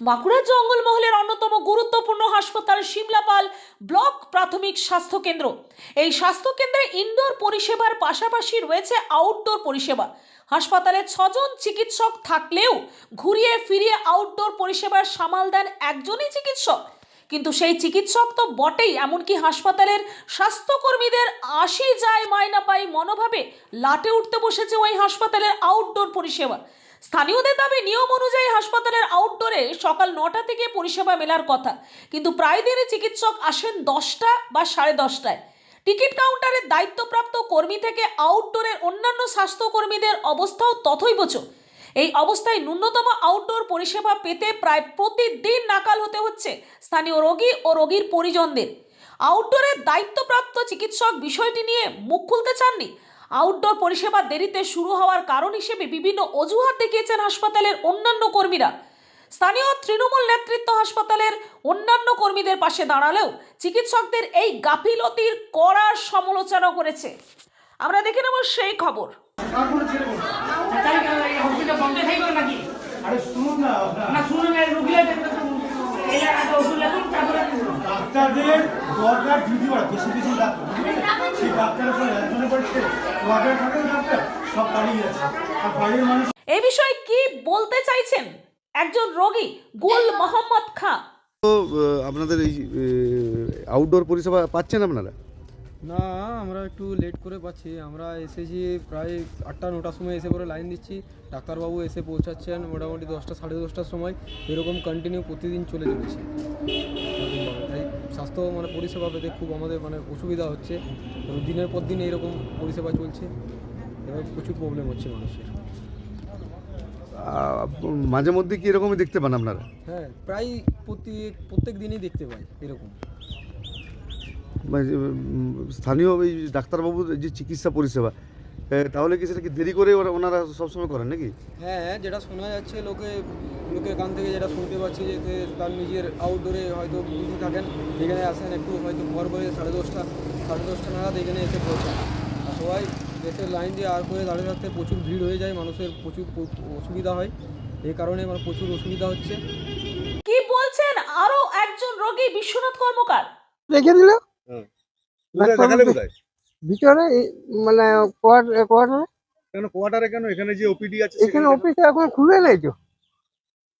বাঁকুড়ার জঙ্গলমহলের অন্যতম গুরুত্বপূর্ণ হাসপাতাল সিমলাপাল ব্লক প্রাথমিক স্বাস্থ্য কেন্দ্র। এই স্বাস্থ্য কেন্দ্রে ইনডোর পরিষেবার পাশাপাশি রয়েছে আউটডোর পরিষেবা। হাসপাতালে ছজন চিকিৎসক থাকলেও ঘুরিয়ে ফিরিয়ে আউটডোর পরিষেবার সামাল দেন একজনই চিকিৎসক। কিন্তু সেই চিকিৎসক তো বটেই, এমনকি হাসপাতালের স্বাস্থ্যকর্মীদের আসি যায় মায়না পাই মনোভাবে লাটে উঠতে বসেছে ওই হাসপাতালের আউটডোর পরিষেবা। স্থানীয়দের দাবি, নিয়ম অনুযায়ী হাসপাতালের আউটডোরে সকাল নটা থেকে পরিষেবা মেলার কথা। কিন্তু প্রায় দিনই চিকিৎসক আসেন দশটা বা সাড়ে দশটায়। টিকিট কাউন্টারের দায়িত্বপ্রাপ্ত কর্মী থেকে আউটডোরের অন্যান্য স্বাস্থ্যকর্মীদের অবস্থাও তথৈবচ এই অবস্থায় ন্যূনতম আউটডোর পরিষেবা পেতে প্রায় প্রতিদিন নাকাল হতে হচ্ছে স্থানীয় রোগী ও রোগীর পরিজনদের। আউটডোরের দায়িত্বপ্রাপ্ত চিকিৎসক বিষয়টি নিয়ে মুখ খুলতে চাননি আউটডোর পরিষেবা দেরিতে শুরু হওয়ার কারণ হিসেবে বিভিন্ন অজুহাত দেখিয়েছেন হাসপাতালের অন্যান্য কর্মীরা। স্থানীয় তৃণমূল নেতৃত্ব হাসপাতালের অন্যান্য কর্মীদের পাশে দাঁড়ালেও চিকিৎসকদের এই গাফিলতির কড়া সমালোচনা করেছে। আমরা দেখে নেব সেই খবর। আরে শুনুন না শুনুন না রুগীরা ওষুধ লেখুন, তারপরে ডাক্তারদের দরকার যদি ওরা বেশি বেশি ডাক্তার সেই ডাক্তারের পরে একজনের পড়ছে ওয়ার্ডের থাকে ডাক্তার সব দাঁড়িয়ে আছে আর বাইরের মানুষ এই বিষয়ে কি বলতে চাইছেন? একজন রোগী গুল মোহাম্মদ খা। তো আপনাদের এই আউটডোর পরিষেবা পাচ্ছেন আপনারা? না আমরা একটু লেট করে পাচ্ছি। আমরা এসেছি প্রায় আটটা নটার সময় এসে পরে লাইন দিচ্ছি। ডাক্তারবাবু এসে পৌঁছাচ্ছেন মোটামুটি দশটা সাড়ে দশটার সময়। এরকম কন্টিনিউ প্রতিদিন চলে চলেছে। তাই স্বাস্থ্য মানে পরিষেবা পেতে খুব আমাদের মানে অসুবিধা হচ্ছে। দিনের পর দিন এইরকম পরিষেবা চলছে। এবার প্রচুর প্রবলেম হচ্ছে মানুষের। মাঝে মধ্যে কি এরকমই দেখতে পান আপনারা? হ্যাঁ প্রায় প্রতি প্রত্যেক দিনই দেখতে পাই এরকম। স্থানীয় এই ডাক্তারবাবুর যে চিকিৎসা পরিষেবা তাহলে কি সেটা কি দেরি করে ওরা ওনারা সবসময় করেন নাকি? হ্যাঁ যেটা শোনা যাচ্ছে লোকে লোকের কান থেকে যেটা শুনতে পাচ্ছি যে তার নিজের আউটডোরে হয়তো বিজি থাকেন এখানে আসেন একটু হয়তো ভর করে সাড়ে দশটা সাড়ে দশটা নাগাদ এখানে এসে পৌঁছান। আর সবাই এসে লাইন দিয়ে আর করে দাঁড়িয়ে থাকতে প্রচুর ভিড় হয়ে যায় মানুষের প্রচুর অসুবিধা হয়। এই কারণে আমার প্রচুর অসুবিধা হচ্ছে। কি বলছেন? আরও একজন রোগী বিশ্বনাথ কর্মকার। রেখে দিল? দেখালে কোথায় ভিতরে মানে কোয়ার্টারে কেন কোয়ার্টারে কেন? এখানে যে ওপিডি আছে এখানে অফিস এখন খুলে নেই তো।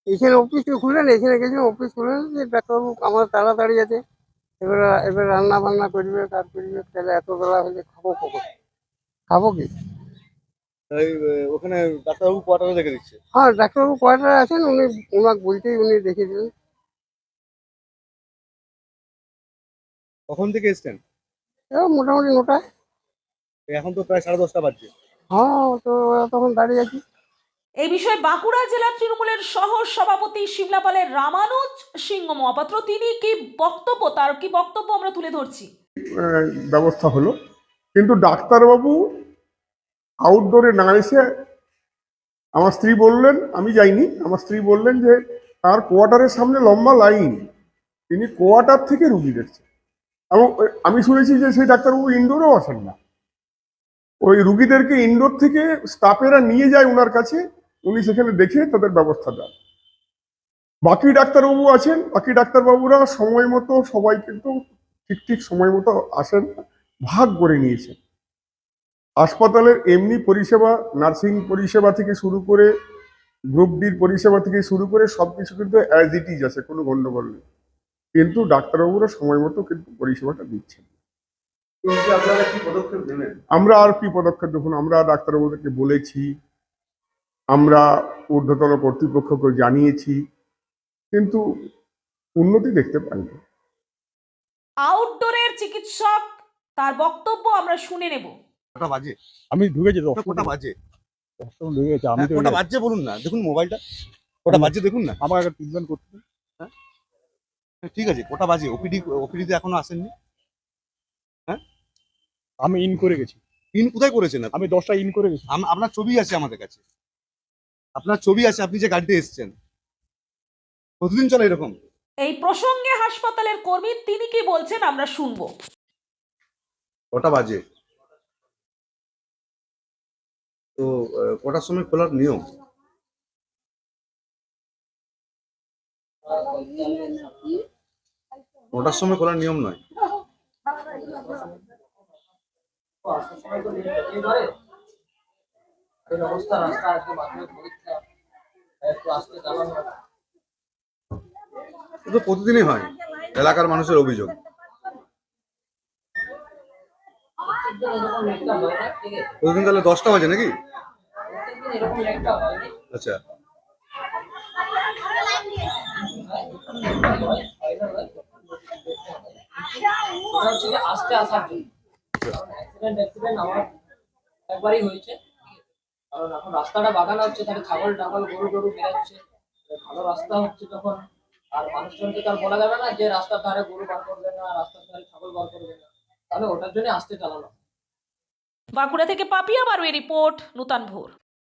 এখানে অফিস তো খুলে নেই? এখানে গেছে অফিস খুলে যে ডাক্তারবাবু আমার তাড়াতাড়ি আছে। এবার এবার রান্না বান্না করবে কাজ করবে তাহলে এত বেলা হলে খাব কখন? খাব কি? ওখানে ডাক্তারবাবু কোয়ার্টারে দেখে দিচ্ছে? হ্যাঁ ডাক্তারবাবু কোয়ার্টারে আছেন উনি ওনাকে বলতেই উনি দেখে দিলেন। কখন থেকে এসছেন? এবার মোটামুটি নটায়। এখন তো প্রায় সাড়ে দশটা বাজছে। হ্যাঁ তো তখন দাঁড়িয়ে আছি। এই বিষয়ে বাঁকুড়া জেলা তৃণমূলের সহ সভাপতি শিমলাপালের রামানুজ সিংহ মহাপাত্র তিনি কি বক্তব্য তার কি বক্তব্য আমরা তুলে ধরছি? ব্যবস্থা হলো। কিন্তু ডাক্তারবাবু আউটডোরে না এসে আমার স্ত্রী বললেন আমি যাইনি আমার স্ত্রী বললেন যে তার কোয়ার্টারের সামনে লম্বা লাইন তিনি কোয়ার্টার থেকে রুগী দেখছেন। এবং আমি শুনেছি যে সেই ডাক্তারবাবু ইনডোরেও আসেন না। ওই রুগীদেরকে ইনডোর থেকে স্টাফেরা নিয়ে যায় ওনার কাছে, উনি সেখানে দেখে তাদের ব্যবস্থা দেন। বাকি ডাক্তারবাবু আছেন, বাকি ডাক্তারবাবুরা সময় মতো সবাই কিন্তু ঠিক ঠিক সময় মতো আসেন, ভাগ করে নিয়েছেন। হাসপাতালের এমনি পরিষেবা, নার্সিং পরিষেবা থেকে শুরু করে, গ্রুপ ডির পরিষেবা থেকে শুরু করে সব কিছু কিন্তু অ্যাজ ইট ইজ আছে, কোনো গণ্ডগোল নেই। কিন্তু ডাক্তারবাবুরা সময় মতো কিন্তু পরিষেবাটা দিচ্ছেন। আপনারা কি পদক্ষেপ নেবেন? আমরা আর কি পদক্ষেপ দেখুন আমরা ডাক্তারবাবুদেরকে বলেছি আমরা ঊর্ধ্বতন কর্তৃপক্ষকে জানিয়েছি কিন্তু উন্নতি দেখতে পাইনি। আউটডোরের চিকিৎসক তার বক্তব্য আমরা শুনে নেব। কটা বাজে? আমি ঢুকেছি তো কটা বাজে? অষ্টম ঢুকেছি আমি তো কটা বাজছে বলুন না দেখুন মোবাইলটা। কটা বাজছে দেখুন না। আমার একটা ট্রিটমেন্ট করতে দিন। ঠিক আছে কটা বাজে। ওপিডি ওপিডিতে এখনও আসেননি। হ্যাঁ? আমি ইন করে গেছি। ইন কোথায় করেছেন আপনি? আমি দশটা ইন করে গেছি। আম- আপনার ছবি আছে আমাদের কাছে। আপনার ছবি আছে আপনি যে গাড়িতে এসেছেন। প্রতিদিন চলে এরকম? এই প্রসঙ্গে হাসপাতালের কর্মী তিনি কি বলছেন আমরা শুনব। কটা বাজে? তো আহ, কটার সময় খোলার নিয়ম? নটার সময় খোলার নিয়ম নয়। প্রতিদিনই হয়, এলাকার মানুষের অভিযোগ। প্রতিদিন তাহলে দশটা বাজে নাকি? আচ্ছা। অ্যাক্সিডেন্ট অ্যাক্সিডেন্ট একবারই হয়েছে। কারণ রাস্তাটা হচ্ছে তাহলে ছাগল, টাগল, গরু গরু ভালো রাস্তা হচ্ছে তখন। আর মানুষজনকে তো আর বলা যাবে না যে রাস্তার ধারে গরু বার করবে না, রাস্তার ধারে ছাগল বার করবে না। তাহলে ওটার আস্তে বাঁকুড়া থেকে পাপিয়া বারুই রিপোর্ট, নূতন ভোর।